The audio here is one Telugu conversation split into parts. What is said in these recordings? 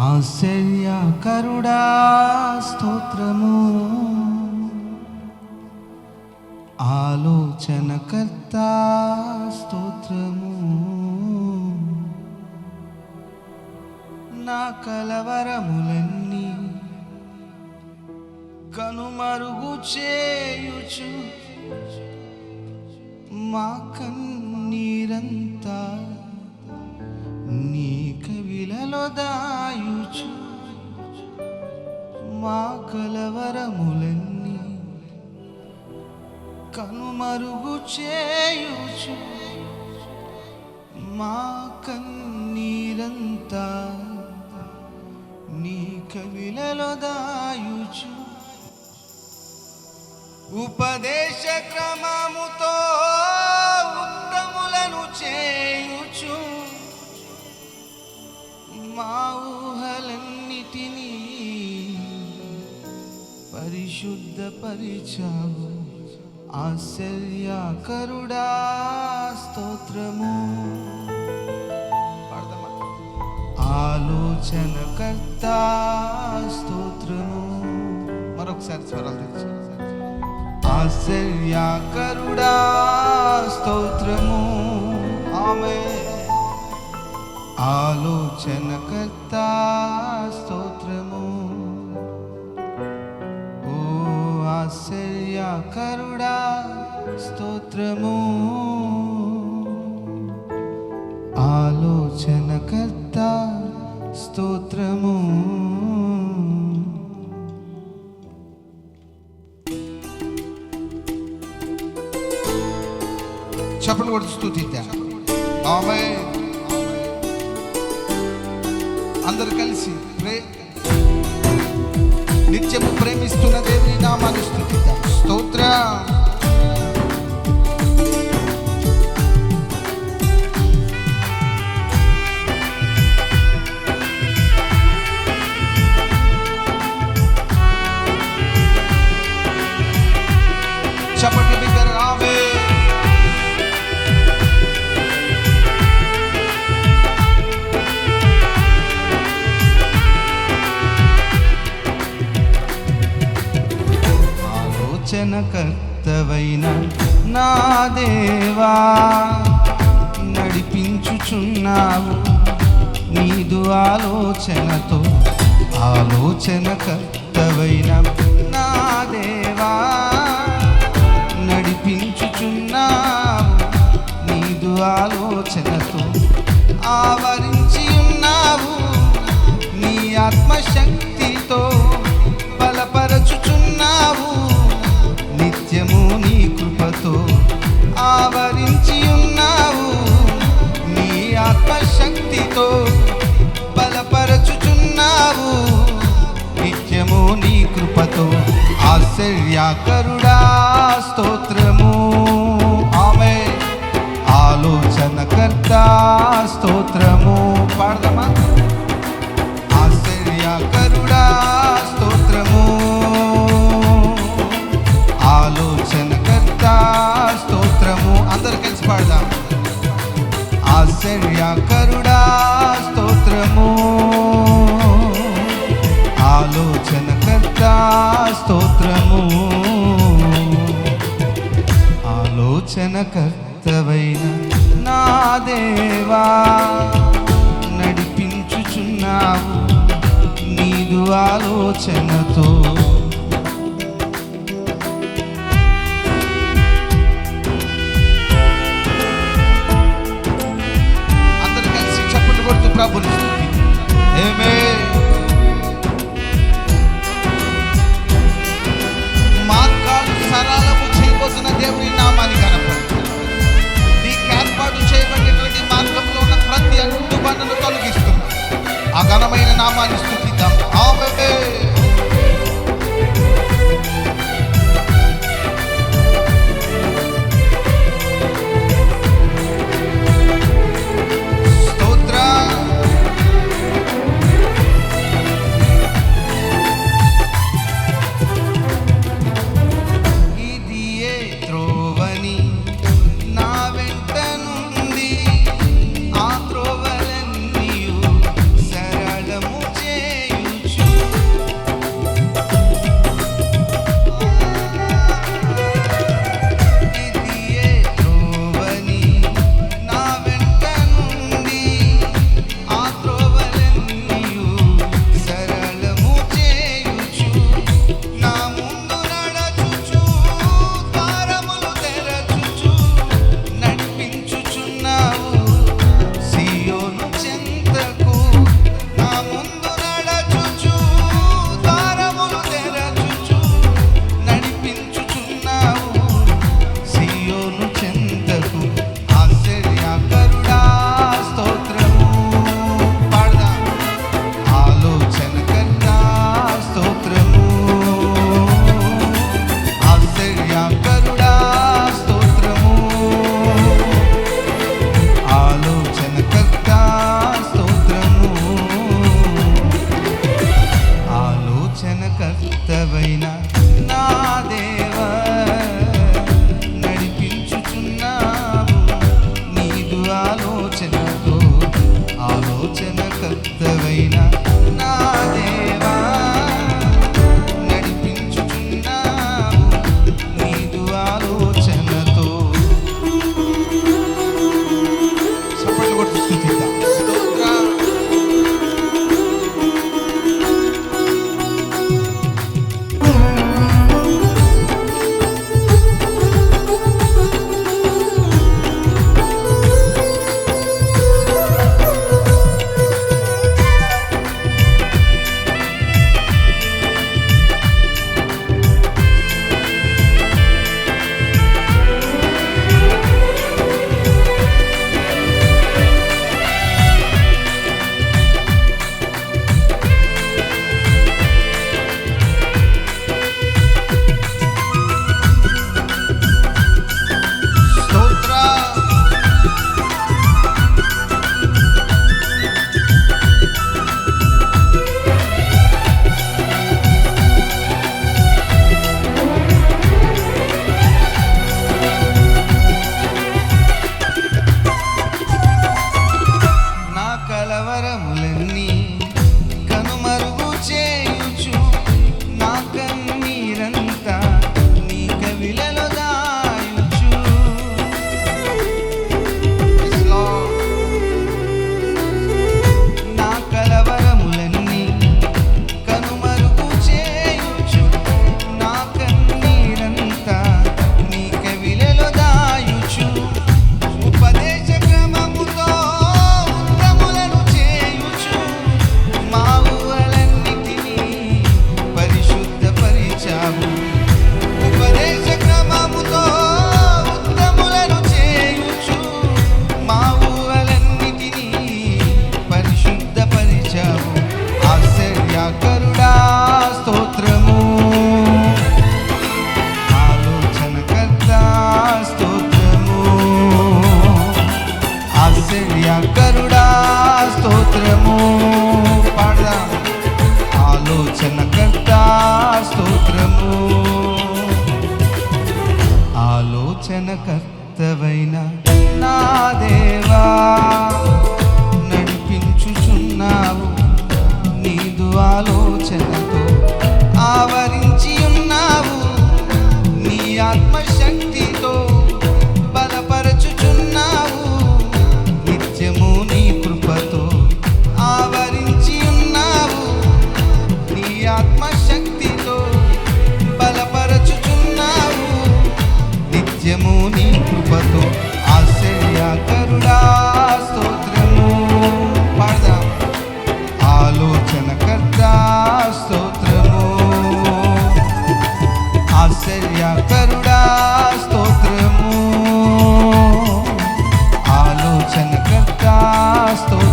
ఆశ్చర్యకరుడా స్తోత్రము. ఆలోచనకర్త స్తోత్రము. నా కలవరములన్నీ కనుమరుగు చేయుచు. మా కన్నీరంతా నీ కవిలలో దాయుచు మా కలవరములన్నీ కనుమరుగు చేయుచు మా కన్నీరంతా నీ కవిలలో దాయుచు. ఉపదేశ క్రమముతో ఉత్తములను చే ఊహలన్నిటినీ పరిశుద్ధపరిచావు. ఆశ్చర్యకరుడా స్తోత్రము. ఆలోచనకర్త స్తోత్రము. మరొకసారి స్వరాలు ఆశ్చర్యకరుడా స్తోత్రము. ఆమె ఆలోచనకర్త స్తోత్రము. ఓ ఆశ్చర్యకరుడా స్తోత్రము. ఆలోచనకర్త స్తోత్రము. చెప్పండి కూడా స్థుతిద్దాం. ఆమె అందరు కలిసి ప్రే నిత్యము ప్రేమిస్తున్న దేవుని నామాన్ని స్థుతిద్దాం. స్తోత్ర. ఆలోచనకర్తవైన నా దేవా నడిపించుచున్నావు నీదు ఆలోచనతో ఆలోచనకర్తవైన నా దేవా నడిపించుచున్నావు నీదు ఆలోచనతో ఆవరించి ఉన్నావు నీ ఆత్మశక్తితో బలపరచుచున్నావు నిత్యము నీ కృపతో ఆవరించి ఉన్నావు. నీ ఆత్మశక్తితో బలపరచుచున్నావు. నిత్యము నీ కృపతో ఆశ్చర్యాకరుడా స్తోత్రము. ఆమె ఆలోచనకర్త స్తోత్రము. ఆలోచనతో. అందరు కలిసి చప్పట్లు కొడుతూ ప్రభుని ఏమే మార్గాలు సరళము చేయబోతున్న దేవుని నామాన్ని కనపడుతుంది నీకు ఏర్పాటు చేయబడినటువంటి మార్గంలో ఉన్న ప్రతి అడ్డు తొలగిస్తున్నా. ఆ ఘనమైన నామాన్ని స్థుతి శంకరుడా స్తోత్రము. పాడదాం. ఆలోచనకర్త స్తోత్రము. ఆలోచనకర్తవైన నా దేవా నడిపించుచున్నావు. నీదు ఆలోచనతో ఆవరించి ఉన్నావు. నీ ఆత్మ estos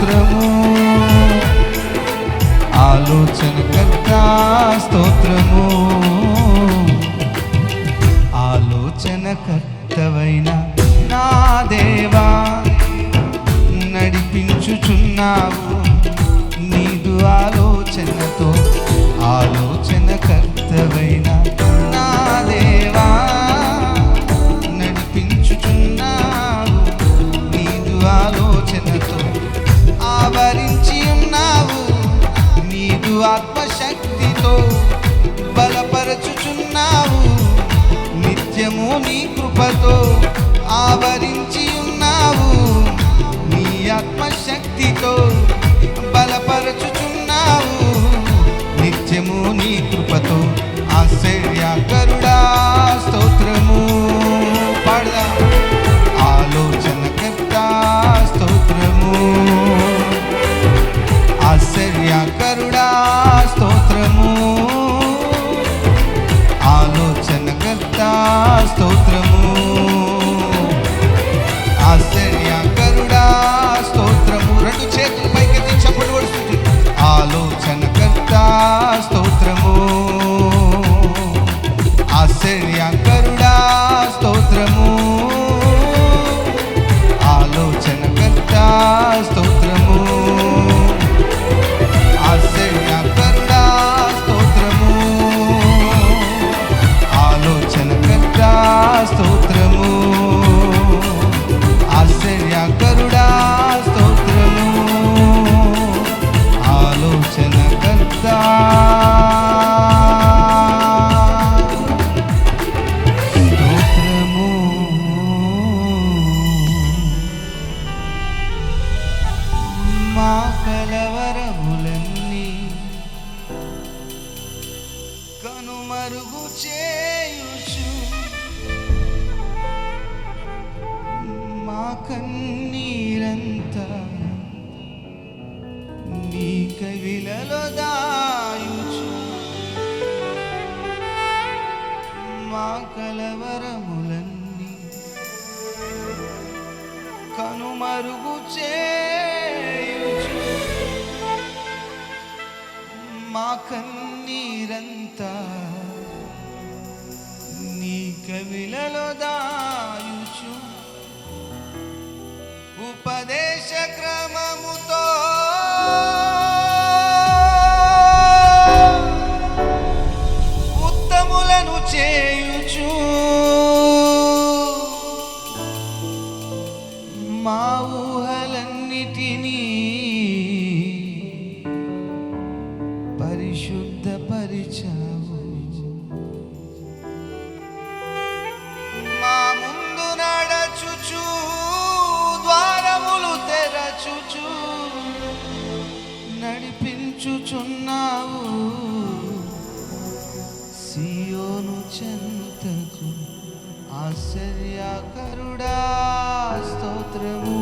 స్తోత్రము. ఆలోచన కర్త స్తోత్రము. ఆలోచన కర్తవైన నా దేవా నడిపించుచున్నావు నీదు ఆలోచనతో. ఆలోచన కర్తవైనా నీ కృపతో ఆవరించి ఉన్నావు. నీ ఆత్మశక్తితో బలపరచుచున్నావు. నిత్యము నీ కృపతో ఆశ్చర్యకరుడా స్తోత్రము పాడదా. మరుగు చేయుచు. మా కన్నీరంతా నీ కవిలలో ఊహలన్నిటినీ పరిశుద్ధపరిచావు. మా ముందు నడచుచు ద్వారములు తెరచుచు నడిపించుచున్నావు. సియోను చెంతకు ఆశ్చర్యకరుడా స్తోత్రము.